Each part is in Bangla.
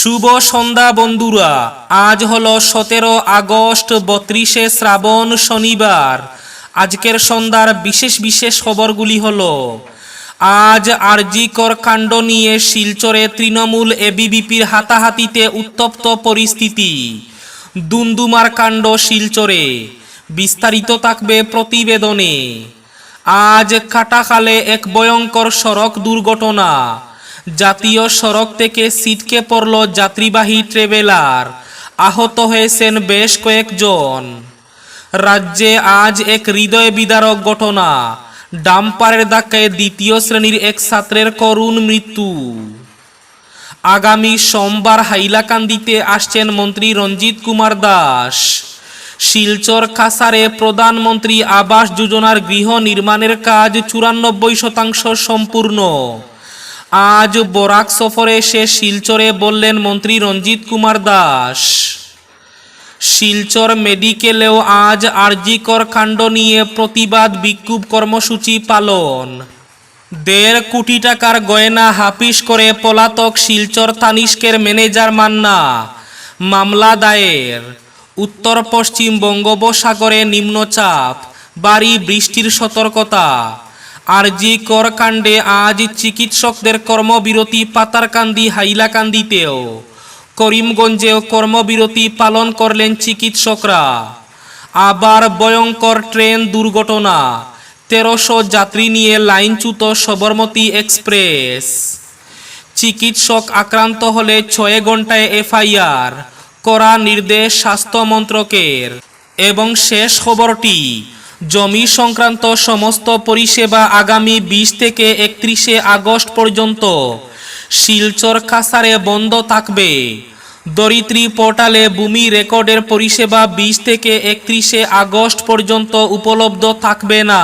শুভ সন্ধ্যা বন্ধুরা। আজ হলো সতেরো আগস্ট, বত্রিশে শ্রাবণ শনিবার। আজকের সন্ধ্যার বিশেষ বিশেষ খবরগুলি হল, আজ আরজিকর কাণ্ড নিয়ে শিলচরে তৃণমূল এবিবিপির হাতাহাতিতে উত্তপ্ত পরিস্থিতি। দুমদুমার কাণ্ড শিলচরে, বিস্তারিত থাকবে প্রতিবেদনে। আজ কাটাখালে এক ভয়ঙ্কর সড়ক দুর্ঘটনা। জাতীয় সড়ক থেকে সিটকে পড়ল যাত্রীবাহী ট্রেভেলার। আহত হয়েছেন বেশ কয়েকজন। রাজ্যে আজ এক হৃদয় বিদারক ঘটনা। ডাম্পারের ধাক্কায় দ্বিতীয় শ্রেণির এক ছাত্রের করুণ মৃত্যু। আগামী সোমবার হাইলাকান্দিতে আসছেন মন্ত্রী রঞ্জিত কুমার দাস। শিলচর কাসারে প্রধানমন্ত্রী আবাস যোজনার গৃহ নির্মাণের কাজ চুরানব্বই শতাংশ সম্পূর্ণ। আজ বরাক সফরে এসে শিলচরে বললেন মন্ত্রী রঞ্জিত কুমার দাস। শিলচর মেডিকেলেও আজ আরজিকর কাণ্ড নিয়ে প্রতিবাদ বিক্ষোভ কর্মসূচি পালন। দেড় কোটি টাকার গয়না হাফিস করে পলাতক শিলচর তানিষ্কের ম্যানেজার মান্না। মামলা দায়ের। উত্তর পশ্চিম বঙ্গোপসাগরে নিম্নচাপ। বাড়ি বৃষ্টির সতর্কতা। আরজি কর কাণ্ডে আজ চিকিৎসকদের কর্মবিরতি পাতারকান্দি, হাইলাকান্দিতেও। করিমগঞ্জেও কর্মবিরতি পালন করলেন চিকিৎসকরা। আবার ভয়ঙ্কর ট্রেন দুর্ঘটনা, তেরোশো যাত্রী নিয়ে লাইনচ্যুত সবরমতী এক্সপ্রেস। চিকিৎসক আক্রান্ত হলে ছয় ঘন্টায় এফআইআর, করা নির্দেশ স্বাস্থ্য মন্ত্রকের। এবং শেষ খবরটি জমি সংক্রান্ত সমস্ত পরিষেবা আগামী বিশ থেকে একত্রিশে আগস্ট পর্যন্ত শিলচর কাসারে বন্ধ থাকবে। দরিদ্রী পোর্টালে ভূমি রেকর্ডের পরিষেবা বিশ থেকে একত্রিশে আগস্ট পর্যন্ত উপলব্ধ থাকবে না।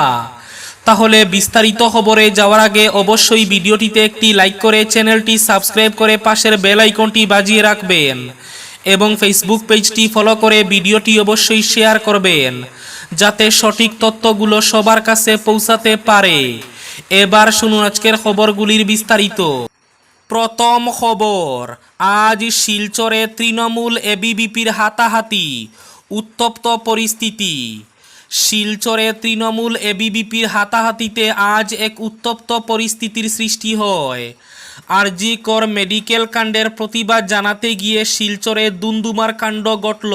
তাহলে বিস্তারিত খবরে যাওয়ার আগে অবশ্যই ভিডিওটিতে একটি লাইক করে চ্যানেলটি সাবস্ক্রাইব করে পাশের বেল আইকনটি বাজিয়ে রাখবেন এবং ফেসবুক পেজটি ফলো করে ভিডিওটি অবশ্যই শেয়ার করবেন। যাতে সঠিক তথ্যগুলো সবার কাছে পৌঁছাতে পারে। এবার শুনুন আজকের খবরগুলির বিস্তারিত। প্রথম খবর, আজ শিলচরে তৃণমূল এবিবিপির হাতাহাতি, উত্তপ্ত পরিস্থিতি। শিলচরে তৃণমূল এবিবিপির হাতাহাতিতে আজ এক উত্তপ্ত পরিস্থিতির সৃষ্টি হয়। আরজি কর মেডিকেল কাণ্ডের প্রতিবাদ জানাতে গিয়ে শিলচরে দুন্দুমার কাণ্ড ঘটল।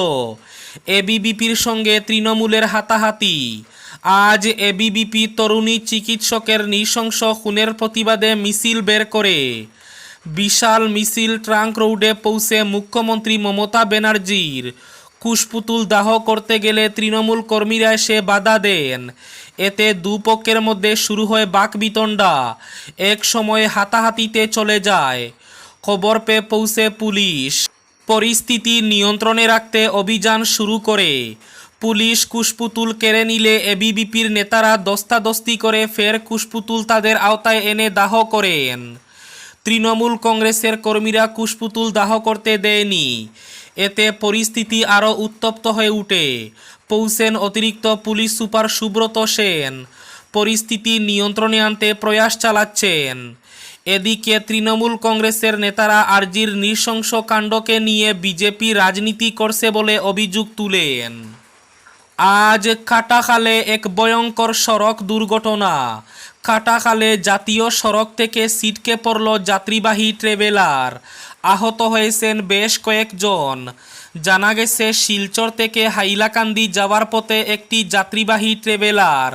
এবিবিপির সঙ্গে তৃণমূলের হাতাহাতি। আজ এবিবিপি তরুণী চিকিৎসকের নৃশংস খুনের প্রতিবাদে মিছিল বের করে। বিশাল মিছিল ট্রাঙ্ক রোডে পৌঁছে মুখ্যমন্ত্রী মমতা ব্যানার্জির কুশপুতুল দাহ করতে গেলে তৃণমূল কর্মীরা এসে বাধা দেন। এতে দুপক্ষের মধ্যে শুরু হয় বাকবিতণ্ডা। এক সময় হাতাহাতিতে চলে যায়। খবর পেয়ে পৌঁছে পুলিশ। পরিস্থিতি নিয়ন্ত্রণে রাখতে অভিযান শুরু করে। পুলিশ কুশপুতুল কেড়ে নিলে এবিবিপির নেতারা দস্তাদস্তি করে ফের কুশপুতুল তাদের আওতায় এনে দাহ করেন। তৃণমূল কংগ্রেসের কর্মীরা কুশপুতুল দাহ করতে দেয়নি। এতে পরিস্থিতি আরও উত্তপ্ত হয়ে উঠে। পৌঁছেন অতিরিক্ত পুলিশ সুপার সুব্রত সেন। পরিস্থিতি নিয়ন্ত্রণে আনতে প্রয়াস চালাচ্ছেন। এদিকে তৃণমূল কংগ্রেসের নেতারা আরজির নৃশংস কাণ্ডকে নিয়ে বিজেপি রাজনীতি করছে বলে অভিযোগ তুলেন। আজ কাটাখালে এক ভয়ঙ্কর সড়ক দুর্ঘটনা। কাটাখালে জাতীয় সড়ক থেকে সিটকে পড়ল যাত্রীবাহী ট্রেভেলার। আহত হয়েছেন বেশ কয়েকজন। জানা গেছে, শিলচর থেকে হাইলাকান্দি যাওয়ার পথে একটি যাত্রীবাহী ট্রেভেলার।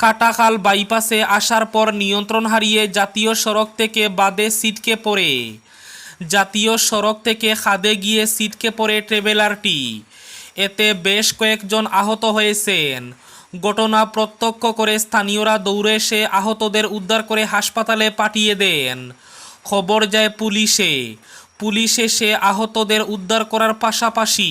কাটাখাল বাইপাসে আসার পর নিয়ন্ত্রণ হারিয়ে জাতীয় সড়ক থেকে বাদে সিটকে পড়ে। জাতীয় সড়ক থেকে খাদে গিয়ে সিটকে পড়ে ট্রেভেলারটি। এতে বেশ কয়েকজন আহত হয়েছেন। ঘটনা প্রত্যক্ষ করে স্থানীয়রা দৌড়ে এসে আহতদের উদ্ধার করে হাসপাতালে পাঠিয়ে দেন। খবর যায় পুলিশে। পুলিশ এসে আহতদের উদ্ধার করার পাশাপাশি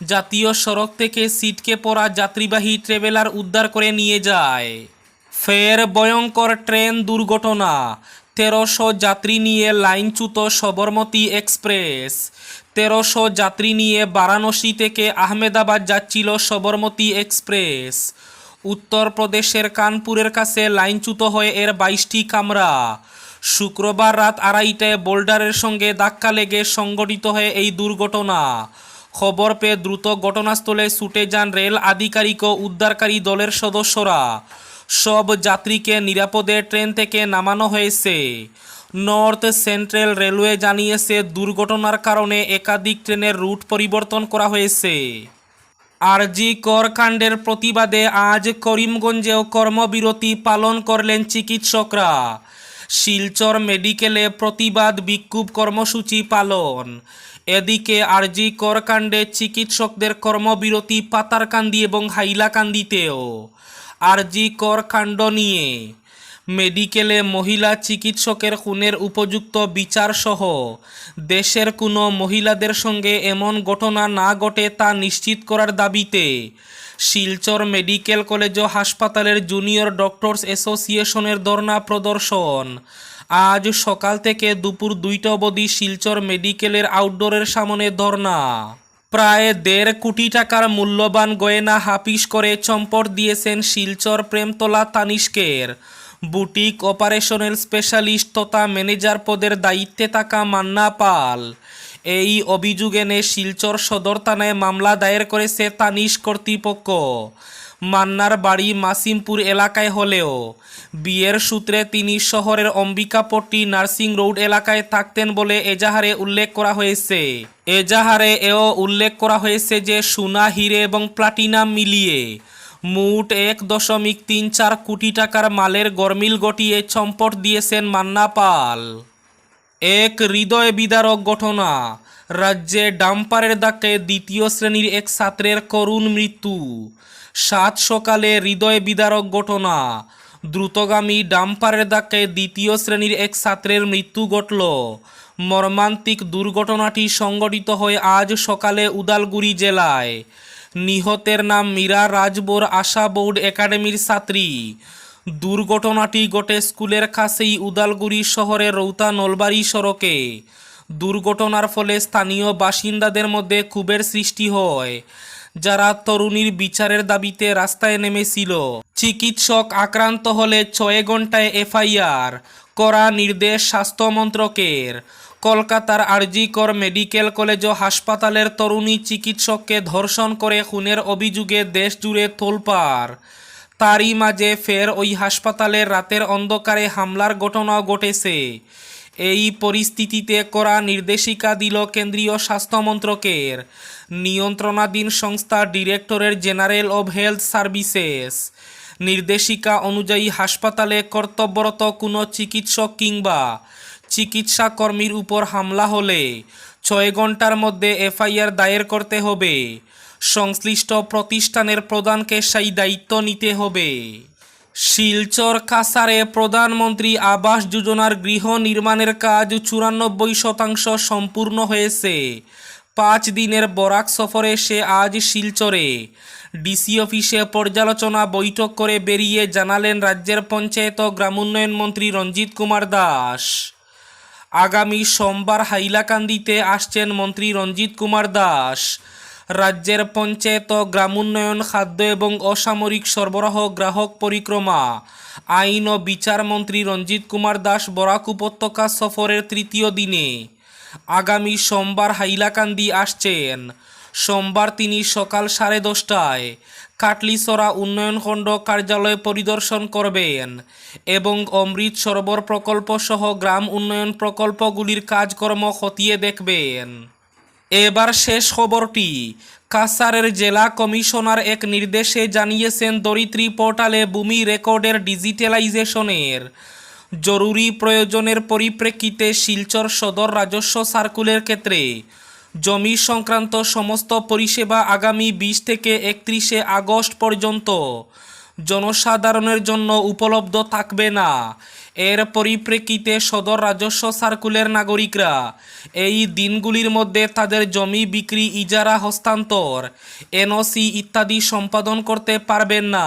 জাতীয় সড়ক থেকে সিটকে পড়া যাত্রীবাহী ট্রেভেলার উদ্ধার করে নিয়ে যায়। ফের ভয়ঙ্কর ট্রেন দুর্ঘটনা। তেরোশো যাত্রী নিয়ে লাইনচ্যুত সবরমতী এক্সপ্রেস। তেরোশো যাত্রী নিয়ে বারাণসী থেকে আহমেদাবাদ যাচ্ছিল সবরমতী এক্সপ্রেস। উত্তরপ্রদেশের কানপুরের কাছে লাইনচ্যুত হয়ে এর বাইশটি কামরা। শুক্রবার রাত আড়াইটায় বোল্ডারের সঙ্গে ধাক্কা লেগে সংগঠিত হয়ে এই দুর্ঘটনা। খবর পেয়ে দ্রুত ঘটনাস্থলে ছুটে যান রেল আধিকারিক ও উদ্ধারকারী দলের সদস্যরা। সব যাত্রীকে নিরাপদে ট্রেন থেকে নামানো হয়েছে। নর্থ সেন্ট্রাল রেলওয়ে জানিয়েছে, দুর্ঘটনার কারণে একাধিক ট্রেনের রুট পরিবর্তন করা হয়েছে। আরজি কর কাণ্ডের প্রতিবাদে আজ করিমগঞ্জেও কর্মবিরতি পালন করলেন চিকিৎসকরা। শিলচর মেডিকেলে প্রতিবাদ বিক্ষোভ কর্মসূচি পালন। এদিকে আরজি করকাণ্ডে চিকিৎসকদের কর্মবিরতি পাতারকান্দি এবং হাইলাকান্দিতেও। আরজি কর কাণ্ড নিয়ে মেডিকেলে মহিলা চিকিৎসকের খুনের উপযুক্ত বিচার সহ। দেশের কোনো মহিলাদের সঙ্গে এমন ঘটনা না ঘটে তা নিশ্চিত করার দাবিতে শিলচর মেডিকেল কলেজ ও হাসপাতালের জুনিয়র ডক্টরস অ্যাসোসিয়েশনের ধর্ণা প্রদর্শন। আজ সকাল থেকে দুপুর দুইটা অবধি শিলচর মেডিকেলের আউটডোরের সামনে ধর্ণা। প্রায় দেড় কোটি টাকার মূল্যবান গয়না হাফিস করে চম্পট দিয়েছেন শিলচর প্রেমতলা তানিষ্কের। বুটিক অপারেশনাল স্পেশালিস্ট তথা ম্যানেজার পদের দায়িত্বে থাকা মান্না পাল। এই অভিযোগ এনে শিলচর সদর থানায় মামলা দায়ের করেছে তানিশ কর্তৃপক্ষ। মান্নার বাড়ি মাসিমপুর এলাকায় হলেও, বিয়ের সূত্রে তিনি শহরের অম্বিকাপট্টি নার্সিং রোড এলাকায় থাকতেন বলে এজাহারে উল্লেখ করা হয়েছে। এজাহারে এও উল্লেখ করা হয়েছে যে সোনা, হিরে এবং প্লাটিনাম মিলিয়ে মোট এক দশমিক তিন চার কোটি টাকার মালের গরমিল গটিয়ে চম্পট দিয়েছেন মান্না পাল। এক হৃদয় বিদারক ঘটনা, রাজ্যে ডাম্পারের দাকে দ্বিতীয় শ্রেণির এক ছাত্রের করুণ মৃত্যু। সাত সকালে হৃদয় বিদারক ঘটনা, দ্রুতগামী ডাম্পারের দাকে দ্বিতীয় শ্রেণির এক ছাত্রের মৃত্যু ঘটল। মর্মান্তিক দুর্ঘটনাটি সংঘটিত হয়ে আজ সকালে উদালগুড়ি জেলায়। নিহতের নাম মীরা রাজবোর আশা বোর্ড একাডেমির ছাত্রী। দুর্ঘটনাটি ঘটে স্কুলের কাছেই উদালগুড়ি শহরের রৌতা নলবাড়ি সড়কে। দুর্ঘটনার ফলে স্থানীয় বাসিন্দাদের মধ্যে ক্ষোভের সৃষ্টি হয়, যারা তরুণীর বিচারের দাবিতে রাস্তায় নেমেছিল। চিকিৎসক আক্রান্ত হলে ছয় ঘন্টায় এফআইআর করা নির্দেশ স্বাস্থ্য মন্ত্রকের। কলকাতার আরজিকর মেডিকেল কলেজ ও হাসপাতালের তরুণী চিকিৎসককে ধর্ষণ করে খুনের অভিযোগে দেশ জুড়ে তোলপাড়। তারই মাঝে ফের ওই হাসপাতালে রাতের অন্ধকারে হামলার ঘটনাও ঘটেছে। এই পরিস্থিতিতে করা নির্দেশিকা দিল কেন্দ্রীয় স্বাস্থ্য মন্ত্রকের। নিয়ন্ত্রণাধীন সংস্থা ডিরেক্টরের জেনারেল অব হেলথ সার্ভিসেস। নির্দেশিকা অনুযায়ী হাসপাতালে কর্তব্যরত কোনো চিকিৎসক কিংবা চিকিৎসা কর্মীর উপর হামলা হলে ছয় ঘণ্টার মধ্যে এফআইআর দায়ের করতে হবে। সংশ্লিষ্ট প্রতিষ্ঠানের প্রধানকে সেই দায়িত্ব নিতে হবে। শিলচর কাসারে প্রধানমন্ত্রী আবাস যোজনার গৃহ নির্মাণের কাজ চুরানব্বই শতাংশ সম্পূর্ণ হয়েছে। পাঁচ দিনের বরাক সফরে সে আজ শিলচরে। ডিসি অফিসে পর্যালোচনা বৈঠক করে বেরিয়ে জানালেন রাজ্যের পঞ্চায়েত ও গ্রামোন্নয়ন মন্ত্রী রঞ্জিত কুমার দাস। আগামী সোমবার হাইলাকান্দিতে আসছেন মন্ত্রী রঞ্জিত কুমার দাস। রাজ্যের পঞ্চায়েত ও গ্রামোন্নয়ন খাদ্য এবং অসামরিক সরবরাহ গ্রাহক পরিক্রমা, আইন ও বিচার মন্ত্রী রঞ্জিত কুমার দাস বরাক উপত্যকা সফরের তৃতীয় দিনে। আগামী সোমবার হাইলাকান্দি আসছেন। সোমবার তিনি সকাল সাড়ে দশটায় কাটলিসরা উন্নয়নখণ্ড কার্যালয় পরিদর্শন করবেন এবং অমৃত সরোবর প্রকল্প সহ গ্রাম উন্নয়ন প্রকল্পগুলির কাজকর্ম খতিয়ে দেখবেন। এবার শেষ খবরটি। কাসারের জেলা কমিশনার এক নির্দেশে জানিয়েছেন দরিত্রী পোর্টালে ভূমি রেকর্ডের ডিজিটালাইজেশনের জরুরি প্রয়োজনের পরিপ্রেক্ষিতে শিলচর সদর রাজস্ব সার্কুলের ক্ষেত্রে। জমি সংক্রান্ত সমস্ত পরিষেবা আগামী বিশ থেকে একত্রিশে আগস্ট পর্যন্ত জনসাধারণের জন্য উপলব্ধ থাকবে না। এর পরিপ্রেক্ষিতে সদর রাজস্ব সার্কুলের নাগরিকরা এই দিনগুলির মধ্যে তাদের জমি বিক্রি ইজারা হস্তান্তর, এনওসি ইত্যাদি সম্পাদন করতে পারবেন না।